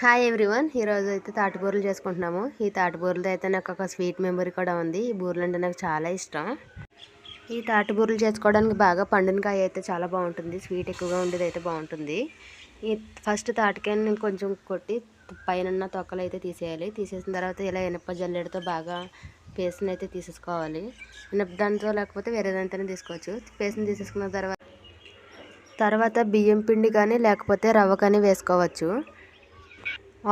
Hi everyone ఈరోజు అయితే తాటి బూరలు చేసుకుంటున్నాము. ఈ తాటి బూరలతో అయితే నాకు ఒక స్వీట్ మెమరీ కూడా ఉంది. ఈ బూరలు అంటే నాకు చాలా ఇష్టం. ఈ తాటి బూరలు చేసుకోవడానికి బాగా పండిన కాయ అయితే చాలా బాగుంటుంది. స్వీట్ ఎక్కువగా ఉండేది అయితే బాగుంటుంది. ఈ ఫస్ట్ తాటికాయని కొంచెం కొట్టి పైన తొక్కలు అయితే తీసేయాలి. తీసేసిన తర్వాత ఇలా ఇనప జల్లెడతో బాగా పేస్ట్ని అయితే తీసేసుకోవాలి. ఇనప దాంతో లేకపోతే వేరే దానితోనే తీసుకోవచ్చు. పేస్ట్ని తీసేసుకున్న తర్వాత తర్వాత బియ్యం పిండి కానీ లేకపోతే రవ్వ కానీ వేసుకోవచ్చు.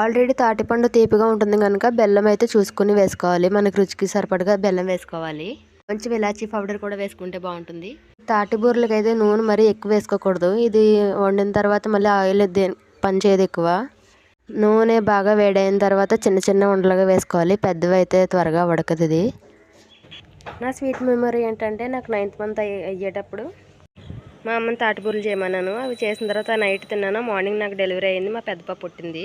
ఆల్రెడీ తాటిపండు తీపిగా ఉంటుంది కనుక బెల్లం అయితే చూసుకుని వేసుకోవాలి. మనకు రుచికి సరిపడగా బెల్లం వేసుకోవాలి. కొంచెం ఇలాచీ పౌడర్ కూడా వేసుకుంటే బాగుంటుంది. తాటి బూరెలకి అయితే నూనె మరీ ఎక్కువ వేసుకోకూడదు. ఇది వండిన తర్వాత మళ్ళీ ఆయిల్ దే పనిచేయదు ఎక్కువ. నూనె బాగా వేడైన తర్వాత చిన్న చిన్న ఉండలుగా వేసుకోవాలి. పెద్దవి అయితే త్వరగా ఉడకదు ఇది. నా స్వీట్ మెమరీ ఏంటంటే నాకు నైన్త్ మంత్ అయ్యేటప్పుడు మా అమ్మని తాటిపూరలు చేయమన్నాను. అవి చేసిన తర్వాత నైట్ తిన్నాను. మార్నింగ్ నాకు డెలివరీ అయింది. మా పెద్దపా పుట్టింది.